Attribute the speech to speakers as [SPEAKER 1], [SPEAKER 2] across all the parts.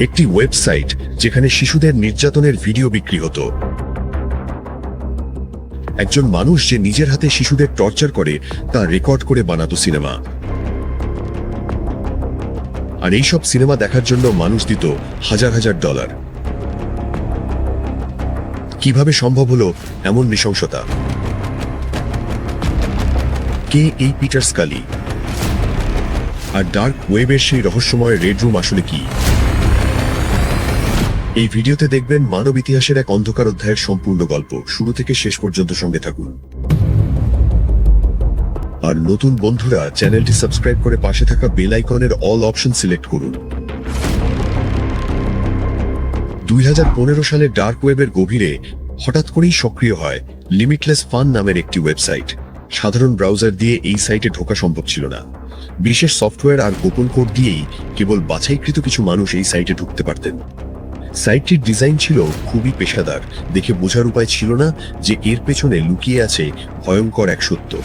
[SPEAKER 1] একটি ওয়েবসাইট যেখানে শিশুদের নির্যাতনের ভিডিও বিক্রি হতো। একজন মানুষ যে নিজের হাতে শিশুদের টর্চার করে, তা রেকর্ড করে বানাতো সিনেমা। আর এইসব সিনেমা দেখার জন্য মানুষ দিত হাজার হাজার ডলার। কীভাবে সম্ভব হলো এমন নৃশংসতা? কে এই পিটার স্কালি? আর ডার্ক ওয়েবের সেই রহস্যময় রেড রুম আসলে কি? এই ভিডিওতে দেখবেন মানব ইতিহাসের এক অন্ধকার অধ্যায়ের সম্পূর্ণ গল্প। শুরু থেকে শেষ পর্যন্ত সঙ্গে থাকুন। আর নতুন বন্ধুরা চ্যানেলটি সাবস্ক্রাইব করে পাশে থাকা বেল আইকনের অল অপশন সিলেক্ট করুন। দুই হাজার পনেরো সালে ডার্ক ওয়েবের গভীরে হঠাৎ করেই সক্রিয় হয় লিমিটলেস ফান নামের একটি ওয়েবসাইট। সাধারণ ব্রাউজার দিয়ে এই সাইটে ঢোকা সম্ভব ছিল না। বিশেষ সফটওয়্যার আর গোপন কোড দিয়েই কেবল বাছাইকৃত কিছু মানুষ এই সাইটে ঢুকতে পারতেন। সাইটটির ডিজাইন ছিল খুবই পেশাদার। দেখে বোঝার উপায় ছিল না যে এর পেছনে লুকিয়ে আছে ভয়ঙ্কর এক সত্য।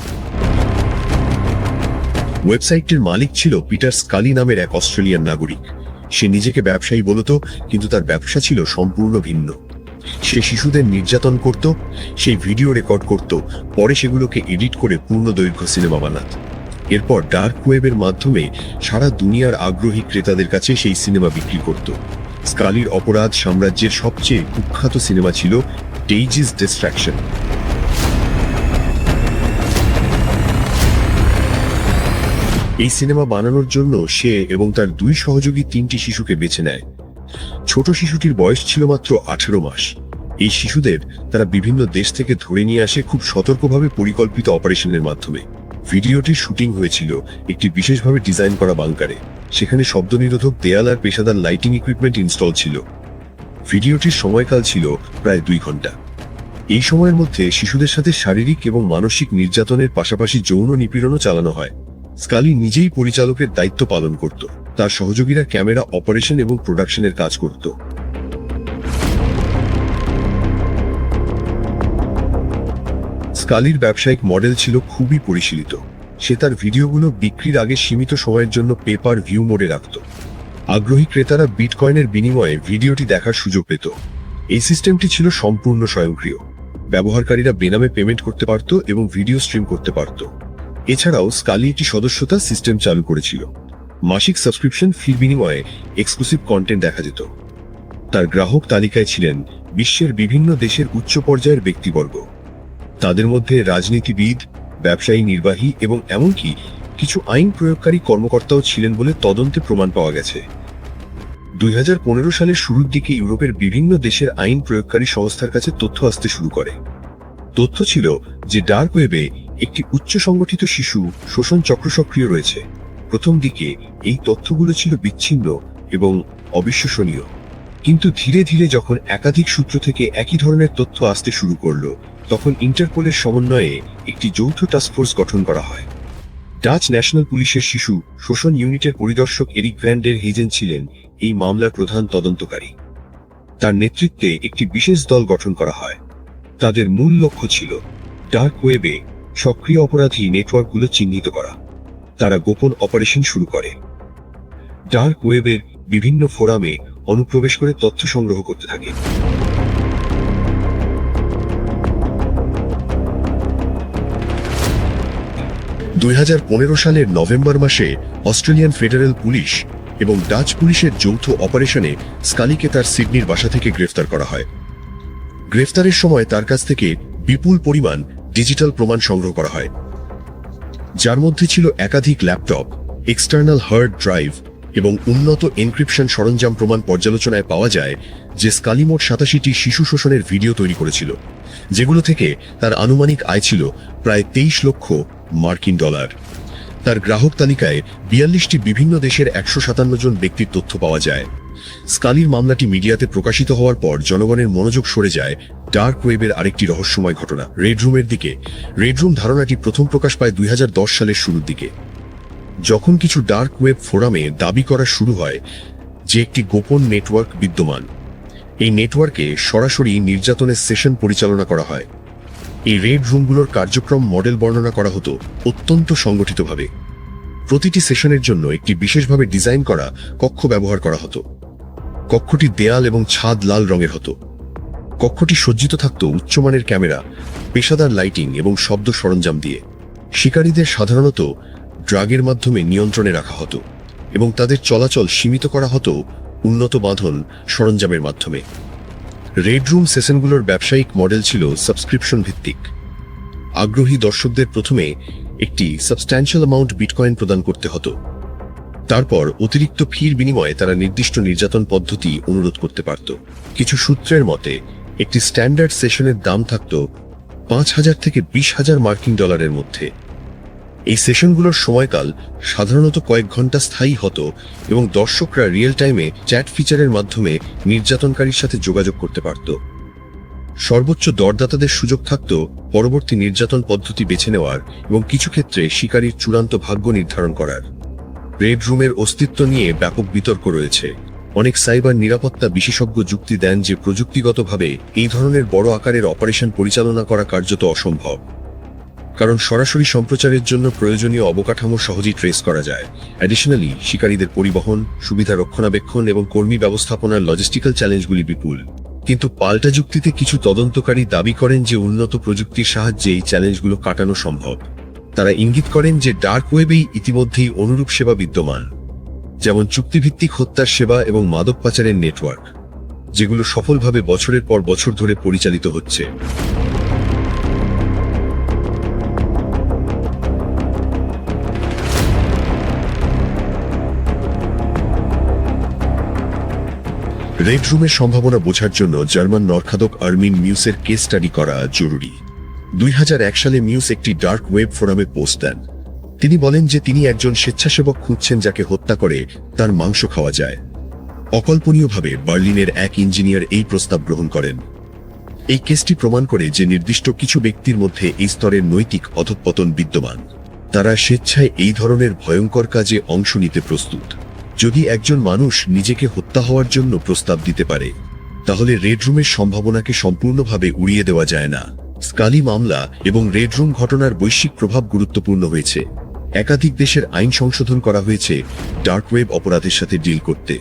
[SPEAKER 1] ওয়েবসাইটটির মালিক ছিল পিটার স্কালি নামের এক অস্ট্রেলিয়ান নাগরিক। সে নিজেকে ব্যবসায়ী বলতো কিন্তু তার ব্যবসা ছিল সম্পূর্ণ ভিন্ন। সে শিশুদের নির্যাতন করত, সেই ভিডিও রেকর্ড করত, পরে সেগুলোকে এডিট করে পূর্ণ দৈর্ঘ্য সিনেমা বানাত। এরপর ডার্ক ওয়েবের মাধ্যমে সারা দুনিয়ার আগ্রহী ক্রেতাদের কাছে সেই সিনেমা বিক্রি করত। স্কালির অপরাধ সাম্রাজ্যের সবচেয়ে কুখ্যাত সিনেমা ছিল ডেইজিস ডিস্ট্রাকশন এই সিনেমা বানানোর জন্য সে এবং তার দুই সহযোগী তিনটি শিশুকে বেছে নেয়। ছোট শিশুটির বয়স ছিল মাত্র আঠেরো মাস। এই শিশুদের তারা বিভিন্ন দেশ থেকে ধরে নিয়ে আসে খুব সতর্কভাবে পরিকল্পিত অপারেশনের মাধ্যমে। ভিডিওটির শুটিং হয়েছিল একটি বিশেষভাবে ডিজাইন করা বাংকারে। সেখানে শব্দ নিরোধক দেয়াল আর পেশাদার লাইটিং ইকুইপমেন্ট ইনস্টল ছিল। ভিডিওটির সময়কাল ছিল প্রায় দুই ঘণ্টা। এই সময়ের মধ্যে শিশুদের সাথে শারীরিক এবং মানসিক নির্যাতনের পাশাপাশি যৌন নিপীড়নও চালানো হয়। স্কালি নিজেই পরিচালকের দায়িত্ব পালন করত। তার সহযোগীরা ক্যামেরা অপারেশন এবং প্রোডাকশনের কাজ করত। স্কালির ব্যবসায়িক মডেল ছিল খুবই পরিশীলিত। সে তার ভিডিওগুলো বিক্রির আগে সীমিত সময়ের জন্য পেপার ভিউ মোডে রাখত। আগ্রহী ক্রেতারা বিটকয়েনের বিনিময়ে ভিডিওটি দেখার সুযোগ পেত। এই সিস্টেমটি ছিল সম্পূর্ণ স্বয়ংক্রিয়। ব্যবহারকারীরা বেনামে পেমেন্ট করতে পারত এবং ভিডিও স্ট্রিম করতে পারত। এছাড়াও স্কালি একটি সদস্যতা সিস্টেম চালু করেছিল। মাসিক সাবস্ক্রিপশন ফির বিনিময়ে এক্সক্লুসিভ কন্টেন্ট দেখা যেত। তার গ্রাহক তালিকায় ছিলেন বিশ্বের বিভিন্ন দেশের উচ্চ পর্যায়ের ব্যক্তিবর্গ। তাদের মধ্যে রাজনীতিবিদ, ব্যবসায়ী, নির্বাহী এবং এমনকি কিছু আইন প্রয়োগকারী কর্মকর্তাও ছিলেন বলে তদন্তে প্রমাণ পাওয়া গেছে। দুই হাজার পনেরো সালের শুরুর দিকে ইউরোপের বিভিন্ন দেশের আইন প্রয়োগকারী সংস্থার কাছে তথ্য আসতে শুরু করে। তথ্য ছিল যে ডার্ক ওয়েবে একটি উচ্চ সংগঠিত শিশু শোষণ চক্র সক্রিয় রয়েছে। প্রথম দিকে এই তথ্যগুলো ছিল বিচ্ছিন্ন এবং অবিশ্বসনীয়। কিন্তু ধীরে ধীরে যখন একাধিক সূত্র থেকে একই ধরনের তথ্য আসতে শুরু করল, তখন ইন্টারপোলের সমন্বয়ে একটি যৌথ টাস্কফোর্স গঠন করা হয়। ডাচ ন্যাশনাল পুলিশের শিশু শোষণ ইউনিটের পরিদর্শক এরিক ভ্যান্ডের হেজেন ছিলেন এই মামলার প্রধান তদন্তকারী। তার নেতৃত্বে একটি বিশেষ দল গঠন করা হয়। তাদের মূল লক্ষ্য ছিল ডার্ক ওয়েবে সক্রিয় অপরাধী নেটওয়ার্কগুলো চিহ্নিত করা। তারা গোপন অপারেশন শুরু করে। ডার্ক ওয়েবের বিভিন্ন ফোরামে অনুপ্রবেশ করে তথ্য সংগ্রহ করতে থাকে। দুই হাজার পনেরো সালের নভেম্বর মাসে অস্ট্রেলিয়ান ফেডারেল পুলিশ এবং ডাচ পুলিশের যৌথ অপারেশনে স্কালিকে তার সিডনির বাসা থেকে গ্রেফতার করা হয়। গ্রেফতারের সময় তার কাছ থেকে বিপুল পরিমাণ ডিজিটাল প্রমাণ সংগ্রহ করা হয়। যার মধ্যে ছিল একাধিক ল্যাপটপ, এক্সটার্নাল হার্ড ড্রাইভ এবং উন্নত এনক্রিপশন সরঞ্জাম প্রমাণ পর্যালোচনায় পাওয়া যায় যে স্কালি মোট সাতাশিটি শিশু শোষণের ভিডিও তৈরি করেছিল, যেগুলো থেকে তার আনুমানিক আয় ছিল প্রায় তেইশ লক্ষ মার্কিন ডলার। তার গ্রাহক তালিকায় বিয়াল্লিশটি বিভিন্ন দেশের একশো সাতান্ন জন ব্যক্তির তথ্য পাওয়া যায়। স্কালির মামলাটি মিডিয়াতে প্রকাশিত হওয়ার পর জনগণের মনোযোগ সরে যায় ডার্ক ওয়েবের আরেকটি রহস্যময় ঘটনা রেডরুমের দিকে। রেডরুম ধারণাটি প্রথম প্রকাশ পায় দুই হাজার দশ সালের শুরুর দিকে। যখন কিছু ডার্ক ওয়েব ফোরামে দাবি করা শুরু হয় যে একটি গোপন নেটওয়ার্ক বিদ্যমান, এই নেটওয়ার্কে সরাসরি নির্যাতনের সেশন পরিচালনা করা হয়। এই রেড রুমগুলোর কার্যক্রম মডেল বর্ণনা করা হতো অত্যন্ত সংগঠিতভাবে। প্রতিটি সেশনের জন্য একটি বিশেষভাবে ডিজাইন করা কক্ষ ব্যবহার করা হতো। কক্ষটি দেয়াল এবং ছাদ লাল রঙের হতো। কক্ষটি সজ্জিত থাকত উচ্চমানের ক্যামেরা, পেশাদার লাইটিং এবং শব্দ সরঞ্জাম দিয়ে। শিকারীদের সাধারণত ড্রাগের মাধ্যমে নিয়ন্ত্রণে রাখা হতো এবং তাদের চলাচল সীমিত করা হতো উন্নত বাঁধন সরঞ্জামের মাধ্যমে। রেড রুম সেশনগুলোর ব্যবসায়িক মডেল ছিল সাবস্ক্রিপশন ভিত্তিক। আগ্রহী দর্শকদের প্রথমে একটি সাবস্ট্যান্সিয়াল অ্যামাউন্ট বিটকয়েন প্রদান করতে হতো। তারপর অতিরিক্ত ফির বিনিময়ে তারা নির্দিষ্ট নির্যাতন পদ্ধতি অনুরোধ করতে পারত। কিছু সূত্রের মতে, একটি স্ট্যান্ডার্ড সেশনের দাম থাকত পাঁচ হাজার থেকে বিশ হাজার মার্কিন ডলারের মধ্যে। এই সেশনগুলোর সময়কাল সাধারণত কয়েক ঘণ্টা স্থায়ী হতো এবং দর্শকরা রিয়েল টাইমে চ্যাট ফিচারের মাধ্যমে নির্যাতনকারীর সাথে যোগাযোগ করতে পারত। সর্বোচ্চ দরদাতাদের সুযোগ থাকত পরবর্তী নির্যাতন পদ্ধতি বেছে নেওয়ার এবং কিছু ক্ষেত্রে শিকারীর চূড়ান্ত ভাগ্য নির্ধারণ করার। রেড রুমের অস্তিত্ব নিয়ে ব্যাপক বিতর্ক রয়েছে। অনেক সাইবার নিরাপত্তা বিশেষজ্ঞ যুক্তি দেন যে প্রযুক্তিগতভাবে এই ধরনের বড় আকারের অপারেশন পরিচালনা করা কার্যত অসম্ভব। কারণ সরাসরি সম্প্রচারের জন্য প্রয়োজনীয় অবকাঠামো সহজেই ট্রেস করা যায়। অ্যাডিশনালি শিকারীদের পরিবহন, সুবিধা রক্ষণাবেক্ষণ এবং কর্মী ব্যবস্থাপনার লজিস্টিক্যাল চ্যালেঞ্জগুলি বিপুল। কিন্তু পাল্টা যুক্তিতে কিছু তদন্তকারী দাবি করেন যে উন্নত প্রযুক্তির সাহায্যে এই চ্যালেঞ্জগুলো কাটানো সম্ভব। তারা ইঙ্গিত করেন যে ডার্ক ওয়েবেই ইতিমধ্যেই অনুরূপ সেবা বিদ্যমান, যেমন চুক্তিভিত্তিক হত্যার সেবা এবং মাদক পাচারের নেটওয়ার্ক যেগুলো সফলভাবে বছরের পর বছর ধরে পরিচালিত হচ্ছে। রেড রুমের সম্ভাবনা বোঝার জন্য জার্মান নরখাদক আর্মিন মিউসের কেস স্টাডি করা জরুরি। দুই হাজার এক সালে মিউস একটি ডার্ক ওয়েব ফোরামে পোস্ট দেন। তিনি বলেন যে তিনি একজন স্বেচ্ছাসেবক খুঁজছেন যাকে হত্যা করে তার মাংস খাওয়া যায়। অকল্পনীয়ভাবে বার্লিনের এক ইঞ্জিনিয়ার এই প্রস্তাব গ্রহণ করেন। এই কেসটি প্রমাণ করে যে নির্দিষ্ট কিছু ব্যক্তির মধ্যে এই স্তরের নৈতিক অধঃপতন বিদ্যমান। তারা স্বেচ্ছায় এই ধরনের ভয়ঙ্কর কাজে অংশ নিতে প্রস্তুত। যদি একজন মানুষ নিজেকে হত্যা হওয়ার জন্য প্রস্তাব দিতে পারে, তাহলে রেড রুমের সম্ভাবনাকে সম্পূর্ণভাবে উড়িয়ে দেওয়া যায় না। স্কালি মামলা এবং রেড রুম ঘটনার বৈশ্বিক প্রভাব গুরুত্বপূর্ণ হয়েছে। একাধিক দেশের আইন সংশোধন করা হয়েছে ডার্ক ওয়েব অপরাধের সাথে ডিল করতে।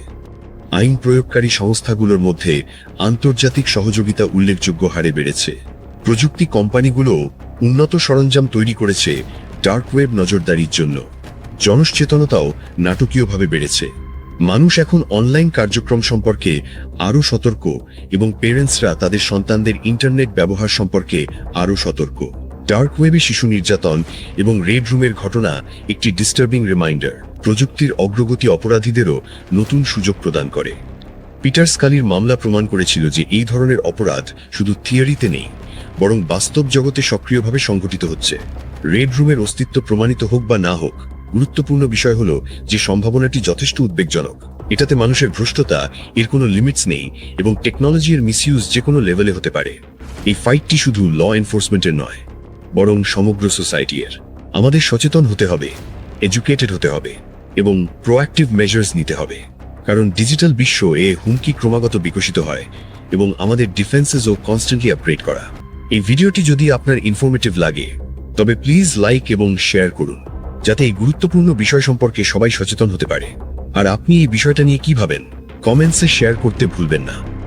[SPEAKER 1] আইন প্রয়োগকারী সংস্থাগুলোর মধ্যে আন্তর্জাতিক সহযোগিতা উল্লেখযোগ্য হারে বেড়েছে। প্রযুক্তি কোম্পানিগুলো উন্নত সরঞ্জাম তৈরি করেছে ডার্ক ওয়েব নজরদারির জন্য। জনসচেতনতাও নাটকীয়ভাবে বেড়েছে। মানুষ এখন অনলাইন কার্যক্রম সম্পর্কে আরও সতর্ক এবং পেরেন্টসরা তাদের সন্তানদের ইন্টারনেট ব্যবহার সম্পর্কে আরও সতর্ক। ডার্ক ওয়েবে শিশু নির্যাতন এবং রেড রুমের ঘটনা একটি ডিস্টার্বিং রিমাইন্ডার। প্রযুক্তির অগ্রগতি অপরাধীদেরও নতুন সুযোগ প্রদান করে। পিটার স্কালির মামলা প্রমাণ করেছিল যে এই ধরনের অপরাধ শুধু থিওরিতে নেই, বরং বাস্তব জগতে সক্রিয়ভাবে সংঘটিত হচ্ছে। রেড রুমের অস্তিত্ব প্রমাণিত হোক বা না হোক গুরুত্বপূর্ণ বিষয় হলো যে সম্ভাবনাটি যথেষ্ট উদ্বেগজনক। এটাতে মানুষের ভ্রষ্টতা, এর কোনো লিমিটস নেই এবং টেকনোলজির মিসইউজ যে কোনো লেভেলে হতে পারে। এই ফাইটটি শুধু ল এনফোর্সমেন্টের নয়, বরং সমগ্র সোসাইটির আমাদের সচেতন হতে হবে এডুকেটেড হতে হবে এবং প্রোঅ্যাক্টিভ মেজার্স নিতে হবে। কারণ ডিজিটাল বিশ্ব এ হুমকি ক্রমাগত বিকশিত হয় এবং আমাদের ডিফেন্সেসও কনস্ট্যান্টলি আপগ্রেড করা। এই ভিডিওটি যদি আপনার ইনফরমেটিভ লাগে, তবে প্লিজ লাইক এবং শেয়ার করুন। যাতে এই গুরুত্বপূর্ণ বিষয় সম্পর্কে সবাই সচেতন হতে পারে। আর আপনি এই বিষয়টা নিয়ে কি ভাবেন? কমেন্টসে শেয়ার করতে ভুলবেন না।